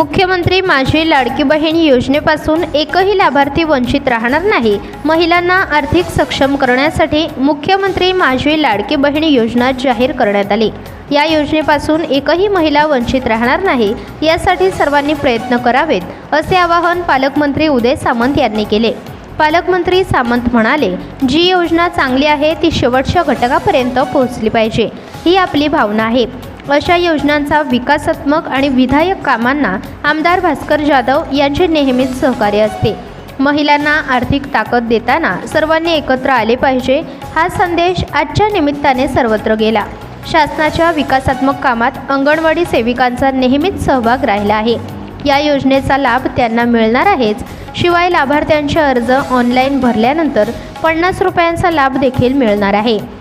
मुख्यमंत्री माझी लाडकी बहीण योजनेपासून एकही लाभार्थी वंचित राहणार नाही. महिलांना आर्थिक सक्षम करण्यासाठी मुख्यमंत्री माझी लाडकी बहीण योजना जाहीर करण्यात आली. या योजनेपासून एकही महिला वंचित राहणार नाही यासाठी सर्वांनी प्रयत्न करावेत असे आवाहन पालकमंत्री उदय सामंत यांनी केले. पालकमंत्री सामंत म्हणाले जी योजना चांगली आहे ती शेवटच्या घटकापर्यंत पोहोचली पाहिजे. ही आपली भावना आहे. अशा योजनांचा विकासात्मक आणि विधायक कामांना आमदार भास्कर जाधव यांचे नेहमीच सहकार्य असते. महिलांना आर्थिक ताकद देताना सर्वांनी एकत्र आले पाहिजे हा संदेश आजच्या निमित्ताने सर्वत्र गेला. शासनाच्या विकासात्मक कामात अंगणवाडी सेविकांचा नेहमीच सहभाग राहिला आहे. या योजनेचा लाभ त्यांना मिळणार आहेच. शिवाय लाभार्थ्यांचे अर्ज ऑनलाईन भरल्यानंतर पन्नास रुपयांचा लाभ देखील मिळणार आहे.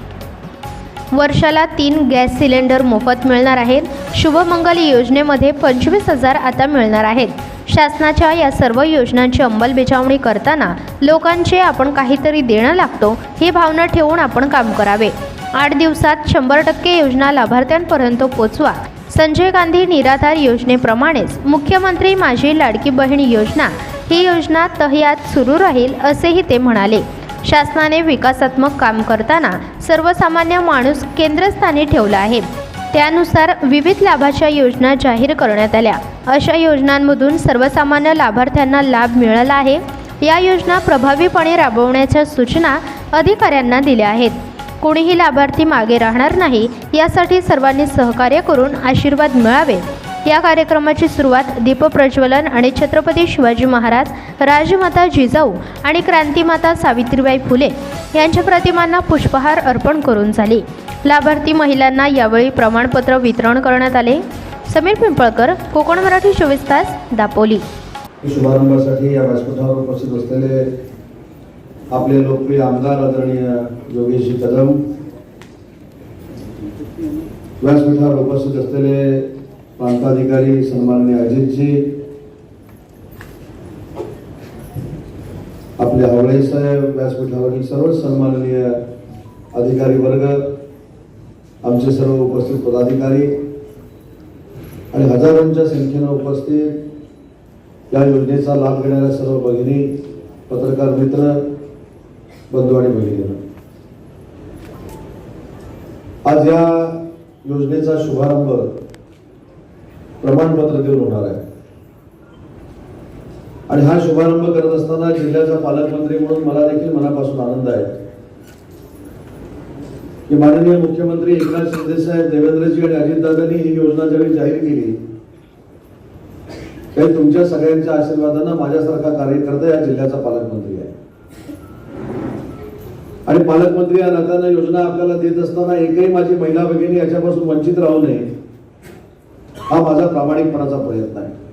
वर्षाला तीन गॅस सिलेंडर मोफत मिळणार आहेत. शुभमंगल योजनेमध्ये पंचवीस हजार आता मिळणार आहेत. शासनाच्या या सर्व योजनांची अंमलबजावणी करताना लोकांचे आपण काहीतरी देणं लागतो ही भावना ठेवून आपण काम करावे. आठ दिवसात शंभर टक्के योजना लाभार्थ्यांपर्यंत पोचवा. संजय गांधी निराधार योजनेप्रमाणेच मुख्यमंत्री माझी लाडकी बहीण योजना ही योजना तहयात सुरू राहील असेही ते म्हणाले. शासनाने विकासात्मक काम करताना सर्वसामान्य माणूस केंद्रस्थानी ठेवला आहे. त्यानुसार विविध लाभाच्या योजना जाहीर करण्यात आल्या. अशा योजनांमधून सर्वसामान्य लाभार्थ्यांना लाभ मिळाला आहे. या योजना प्रभावीपणे राबवण्याच्या सूचना अधिकाऱ्यांना दिल्या आहेत. कोणीही लाभार्थी मागे राहणार नाही यासाठी सर्वांनी सहकार्य करून आशीर्वाद मिळावे. या कार्यक्रमाची सुरुवात दीपप्रज्वलन आणि छत्रपती शिवाजी महाराज राजमाता जिजाऊ आणि क्रांतिमाता सावित्रीबाई फुले यांच्या प्रतिमांना पुष्पहार अर्पण करून झाली. लाभार्थी महिलांना यावेळी प्रमाणपत्र वितरण करण्यात आले. समीर पिंपळकर कोकण मराठी चोवीस तास दापोली. शुभारंभासाठी या व्यासपीठावर उपस्थित असलेले आपले लोकप्रिय आमदार आदरणीय योगेशजी कदम व्यासपीठावर उपस्थित असलेले प्रांताधिकारी सन्माननीय अजितजी आपले आवळे साहेब व्यासपीठावरील सर्व सन्माननीय अधिकारी वर्ग आमचे सर्व उपस्थित पदाधिकारी आणि हजारोंच्या संख्येनं उपस्थित या योजनेचा लाभ घेणाऱ्या सर्व भगिनी पत्रकार मित्र बंधू आणि भगिनी आज या योजनेचा शुभारंभ प्रमाणपत्र देऊन होणार आहे. आणि हा शुभारंभ करत असताना जिल्ह्याचा पालकमंत्री म्हणून मला देखील मनापासून आनंद आहे. की माननीय मुख्यमंत्री एकनाथ शिंदे साहेब देवेंद्रजी आणि अजितदादांनी ही योजना ज्यावेळी जाहीर केली काही तुमच्या सगळ्यांच्या आशीर्वादानं माझ्यासारखा कार्यकर्ता या जिल्ह्याचा पालकमंत्री आहे. आणि पालकमंत्री या नात्यानं योजना आपल्याला देत असताना एकही माझी महिला भगिनी याच्यापासून वंचित राहू नये हा माझा प्रामाणिकपणाचा प्रयत्न आहे.